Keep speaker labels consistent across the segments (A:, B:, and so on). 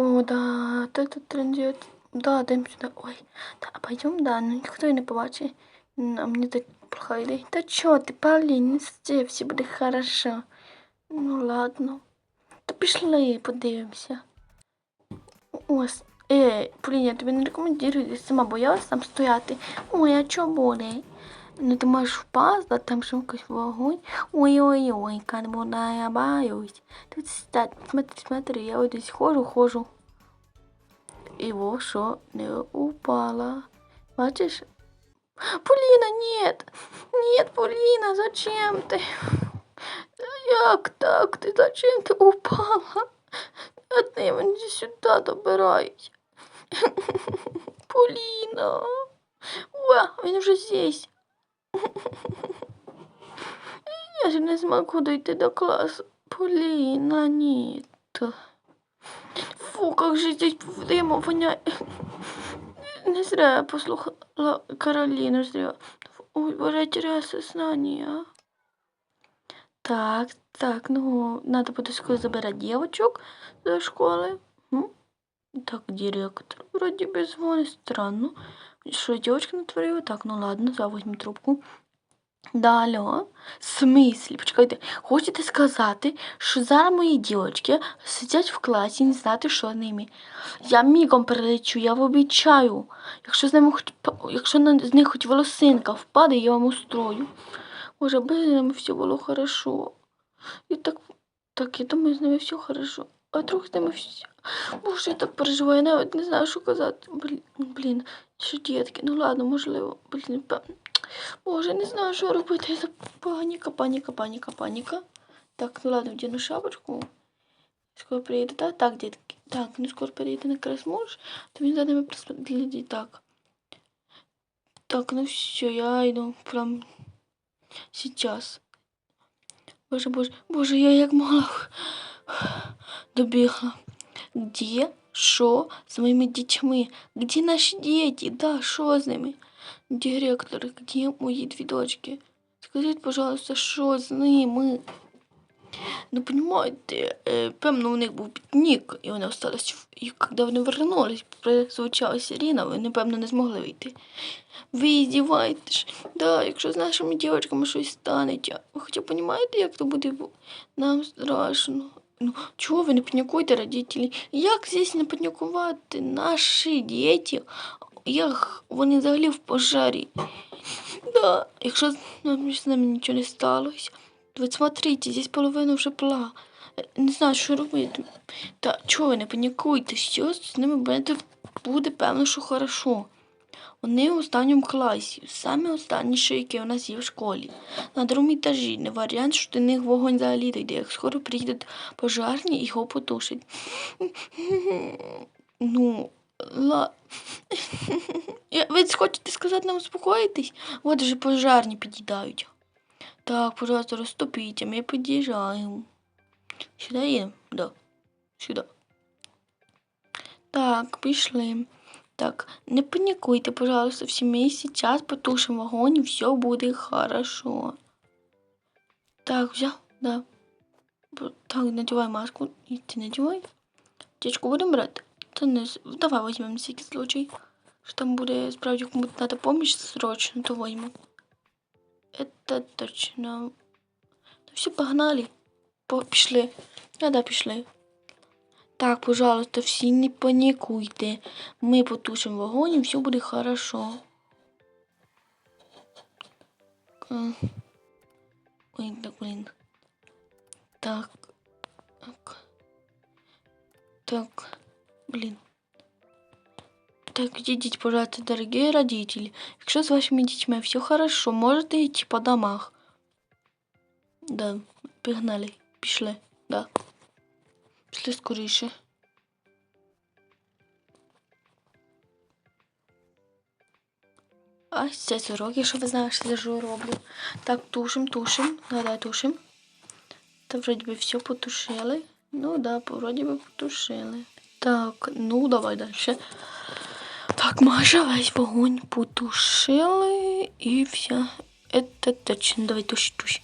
A: О, да, ты тут трендец. Да, дай сюда. Ой, да, пойдем, да, ну ніхто і не побачить. А мені так плохая ідея. Та чо ти, Полін, не стій, все буде хорошо. Ну ладно. Та пішли, подивимося. Ось. Полін, я тобі не рекомендую, ти сама боялась там стояти. Ой, а чо буде? Ну ти можеш впасти, там якийсь вогонь. Ой-ой-ой, как я боюсь. Тут стать, смотри, смотри, я вот здесь хожу, хожу. І во що не упала. Бачиш? Поліна, нет! Нет, Поліна, зачем ты? Як так? Ти зачем ти упала? А ти мені сюди добирайся. Поліна. О, він вже здесь. Я же не смогу дойти до класса. Полина, нет. Фу, как же здесь дымом воняет. Не зря я послухала Каролину, зря. Ой, боже, я теряю сознание. Так, так, ну, надо буде скоро забирать девочек до школы. М? Так, директор вроде бы звонит. Странно. Что девочка натворила? Так, ну ладно, завозьмем трубку. Да, алло. В смислі? Почекайте, хочете сказати, що зараз мої дівчатки сидять в класі і не знати, що з ними. Я мігом перелечу, я обіцяю. Якщо з ними хоч якщо з них хоч волосинка впаде, я вам устрою. Може, аби з ними все було хорошо. І так, так, я думаю, з ними все хорошо. А трохи з ними все. Боже, я так переживаю, я навіть не знаю, що казати. Блін, блін, що дітки, ну ладно, можливо, блін, певно. Боже, не знаю, що робити. Це паніка, паніка, паніка, паніка. Так, ну ладно, вдіну шапочку. Скоро приїде, так? Так, дітки. Так, ну скоро приїде на красмуж, то він за ними прослідить. Так. Так, ну все, я йду прям сейчас. Боже, боже, боже, я як могла добігла. Где? Що з моїми дітьми? Где наші діти? Да, що з ними? Директор, где мої дві дочки? Скажіть, пожалуйста, що з ними? Ну, понимаете, е, певно, у них був пікнік, і вони остались. І коли вони вернулись, прозвучала сирена, вони, певно, не змогли вийти. Ви здіваєтесь? Да, якщо з нашими дівчатками щось станеться. Хоча розумієте, як то буде? Нам страшно. Ну, чого ви не панікуйте, родителі? Як не панікувати? Наші діти, як вони взагалі в пожарі. Да, якщо з з нами нічого не сталося. Вот смотрите, здесь половина вже пла. Не знаю, що робити. Та чого ви не панікуйте, що з ними буде, буде певно, що хорошо. Вони в останньому класі, самі останні, що які у нас є в школі. На другому етажі. Не варіант, що до них вогонь взагалі дійде. Як скоро приїдуть пожарні і його потушать. Ну, ла. Ви хочете сказати нам успокоїтесь? От же пожарні під'їдають. Так, пожалуйста, розступіть, ми під'їжджаємо. Сюди їдемо? Да. Сюди. Так, пішли. Так, не панікуйте, пожалуйста, всі ми зараз потушимо вогонь і все буде хорошо. Так, взяв? Да. Так, надівай маску. І ти надівай. Дечку будемо брати? Та не, давай візьмемо на всякий случай. Що там буде справді кому-то треба поміч срочно, то візьмемо. Это точно. Ну все, погнали. По- Пішли. А, да, пішли. Так, пожалуйста, всі не панікуйте. Ми потушимо вогонь і все буде хорошо. Ой, так, блін. Так. Так. Так. Блін. Так, идите, пожалуйста, дорогие родители. Якщо з вашими дітьми все хорошо, можете йти по домах. Да, пігнали, пішли, да. Пішли скоріше. А це сороки, що ви знаєте, що я ж роблю. Так, тушим, тушим. Да, да, тушим. Та вроді би все потушили. Ну да, вроді би потушили. Так, ну давай дальше. Так, Маша, весь вогонь потушили и все. Это точно. Давай туши, туши.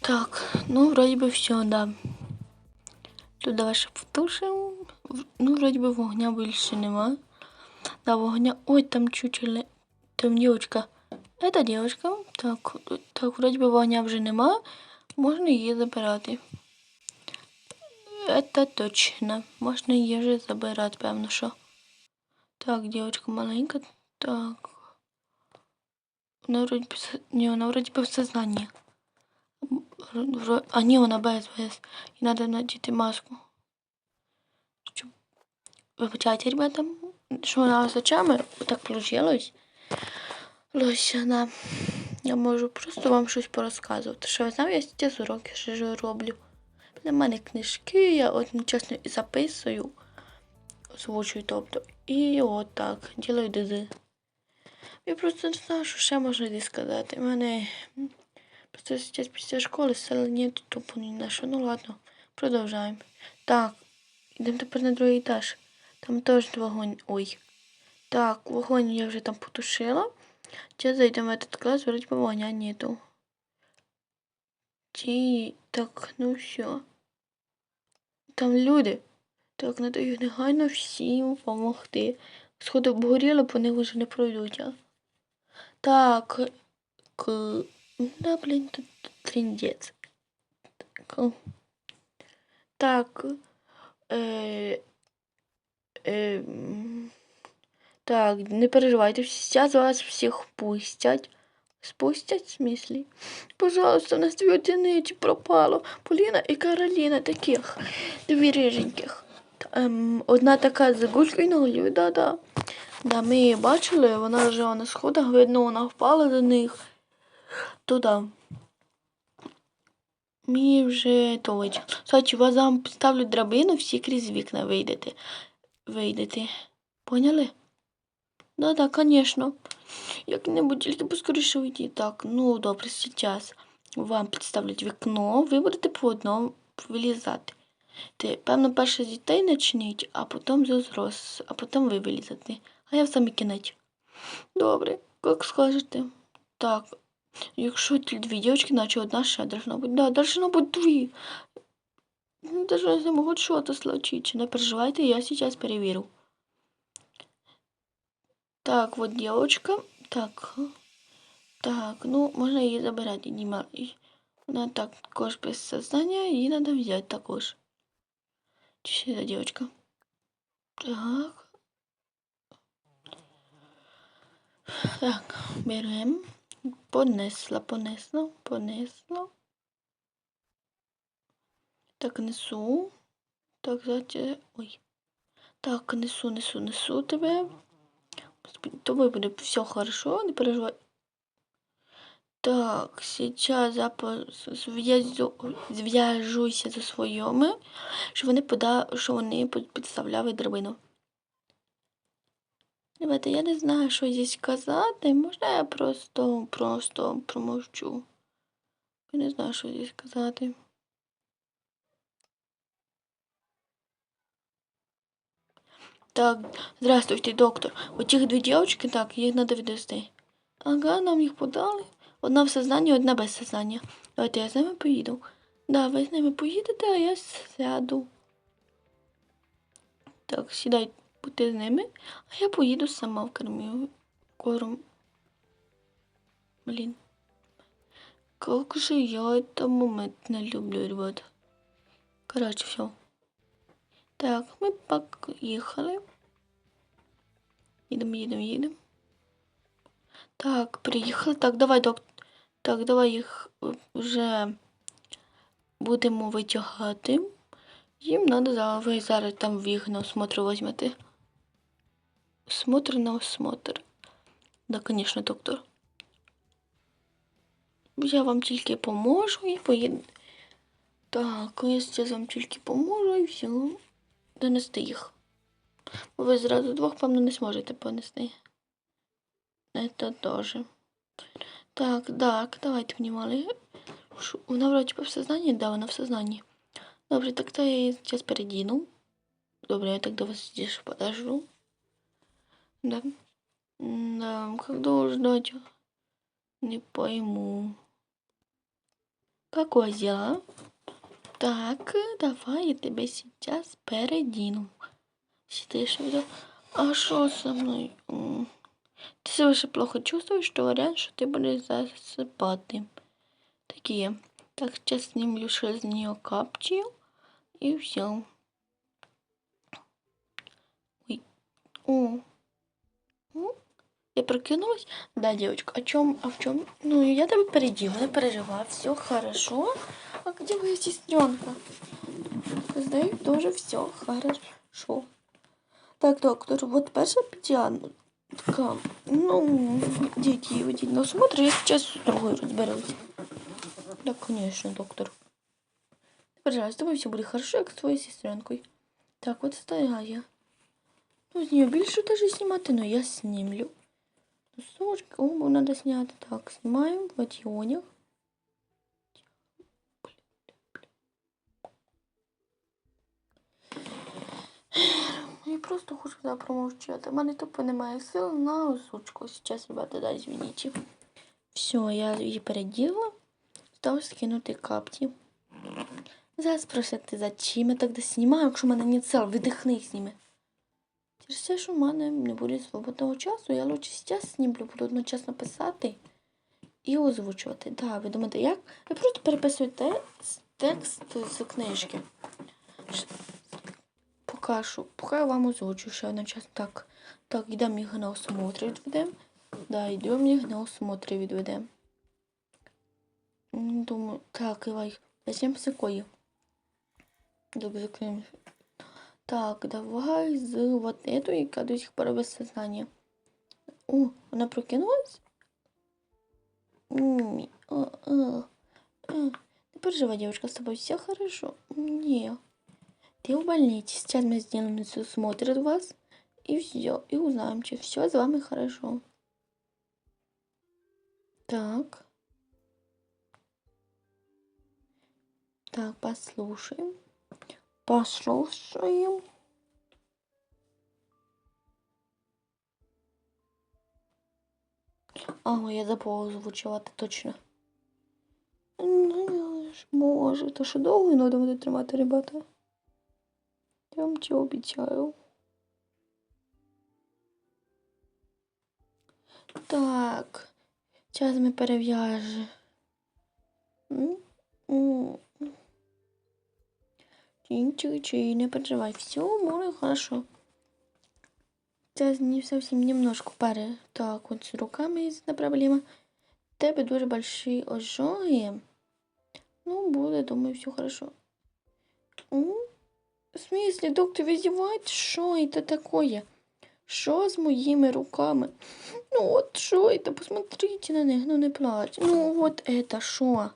A: Так, ну вроде бы все, да. Тут давай ще потушим. в- ну, вроді би вогня більше нема. Да, вогня. Ой, там чучеле. Там дівчинка. Это дівчинка. Так, так, вроді би вогня вже нема. Можна її забирати. Это точно. Можна її вже забирати, певно, що. Так, дівчинка маленька. Так. Вона вроді би, с- ні, вона вроді би в сознанні. Вро- вро- А ні, вона без, без. І треба надіти маску. Щоб... Вибачайте, ребята, що вона з очами так получилось. Лося, да. Я можу просто вам щось порозказувати. Що я знаю, я ті уроки що ж роблю. Для мене книжки, я одночасно і записую, озвучую, тобто. І от так, ділаю ДЗ. Я просто не знаю, що ще можна десь сказати. У мене просто зараз після школи нет, тупо ні на що. Ну ладно, продовжаємо. Так, йдемо тепер на другий етаж. Там теж вогонь. Ой. Так, вогонь я вже там потушила. Сейчас зайдем в этот класс, вроде бы вогня нету. Ті, так, ну все. Там люди. Так, надо їх негайно всім допомогти. Сходи обгоріли, по них вже не пройдуть. А. Так, к... Да, блін, тут тріндець. Так, так, е, е, так, не переживайте, сейчас вас всіх пустять. Спустять, в смислі? Пожалуйста, у нас дві одиниці пропало. Поліна і Кароліна таких, дві риженьких. Ем, одна така з гулькою на голові, да-да. Да, ми її бачили, вона лежала на сходах, видно, вона впала до них. Туди. Мені вже то вича. Сочі, вас вам ставлю драбину, всі крізь вікна вийдете. Вийдете. Поняли? Да-да, конечно. Як-небудь тільки поскоріше вийти. Так, ну добре, зараз вам представлять вікно, ви будете по одному вилізати. Ти, певно, перше з дітей начніть, а потім з зрос, а потім ви вилізати. А я в самий кінець. Добре, як скажете. Так, якщо ті дві дівчинки, наче одна ще должна бути. Да, должно бути дві. Ну, Даже если могут что-то случиться. Не переживайте, я сейчас перевірю. Так, вот девочка. Так. Так, ну, можна її забирати, Діма. І Вона також без сознання, її треба взяти також. Чи ще за девочка? Так. Так, беремо. Понесла, понесла, понесла. Так, несу. Так, знаєте, ой. Так, несу, несу, несу тебе. Господи, тобой буде все хорошо, не переживай. Так, сейчас зв'язу зв'яжуся зі своїми, що вони пода, що вони підставляли драбину. Ребята, я не знаю, що здесь казати. Можна я просто, просто промовчу. Я не знаю, що здесь казати. Так, здравствуйте, доктор. Оті дві дівчинки, так, їх треба відвести. Ага, нам їх подали. Одна в сознанні, одна без сознання. Давайте я з ними поїду. Да, ви з ними поїдете, а я сяду. Так, сідай, будьте з ними, а я поїду сама в кормів. Корм. Блін. Как же я этот момент не люблю, ребята. Короче, все. Так, ми поїхали. Їдемо, їдемо, їдемо. Так, приїхали. Так, давай, док. Так, давай їх е, вже будемо витягати. Їм треба ви зараз там вікна осмотр візьмете. Осмотр на осмотр. Да, звісно, доктор. Я вам тільки поможу і поїду. Так, я зараз вам тільки поможу і все. Донести їх. Бо ви зразу двох, певно, не зможете понести. Это тоже. Так, так, давайте внимали. Шу- Вона вроде бы в сознании? Да, вона в сознании. Добре, тогда я її сейчас передіну. Добре, я тогда вас здесь подожду. Да. Да, когда ждать? Не пойму. Как у вас дела? Так, давай я тебе сейчас передіну. Сидишь, видел? А что со мной? М. Ты себя вообще плохо чувствуешь, что вариант, что ты будешь засыпать. Такие. Так, сейчас снимлю ще з нее капчу. И все. Ой. О. Ну, Я прокинулась. Да, девочка, о чем, о в чем? Ну, я тебя опередила, не переживай, все хорошо. Где моя сестренка? Знаю, тоже все хорошо. Так, доктор, вот перша педіатка. Ну, діть її ведіть на осмотр, я сейчас з другою розберусь. Да, конечно, доктор. Переживай, с все буде хорошо, як з твоєю сестренкою. Так, от стояє. Ну, з нее більше даже знімати, но я знімлю. Носочки, о, надо зняти. Так, знімаємо в латіонях. Я просто хочу да, промовчати. У мене тупо немає сил на озвучку. Сейчас, ребята, да, извините. Все, я її переділа. Став скинути капті. Зараз спросите, зачем я тогда знімаю, якщо в мене не сил, видихни їх зніми. Через те, що в мене не буде свободного часу, я лучше зараз знімлю, буду одночасно писати і озвучувати. Да, ви думаєте, як? Ви просто переписуєте текст з книжки. Що, поки я вам озвучу ще одночасно. Так, так, йдемо їх на осмотр відведемо. Да, йдемо їх на осмотр відведемо. Думаю, так, давай, начнем с какой? Так, закроем. Так, давай з вот эту, яка до сих пор без сознания. О, она прокинулась? Не переживай, девушка, с тобой все хорошо? Не. Ты больнице. Сейчас мы сделаем осмотр у вас. И все. И узнаем, что все с вами хорошо. Так. Так, послушаем. Послушаем. А, я забула озвучувати точно. Ну, я ж можу. То що довго треба буде тримати, ребята? Я вам це обіцяю. Так. Зараз ми перев'яже. М? М. Чи не переживай, все будет хорошо. Сейчас не совсем немножко пари. Так, вот с руками есть одна проблема. Тебе дуже большие ожоги. Ну, буде, думаю, все хорошо. В смысле, доктор, ви издеваетесь? Що это такое? Що з моїми руками? Ну от що это? Посмотрите на них, ну не плачь. Ну вот это що?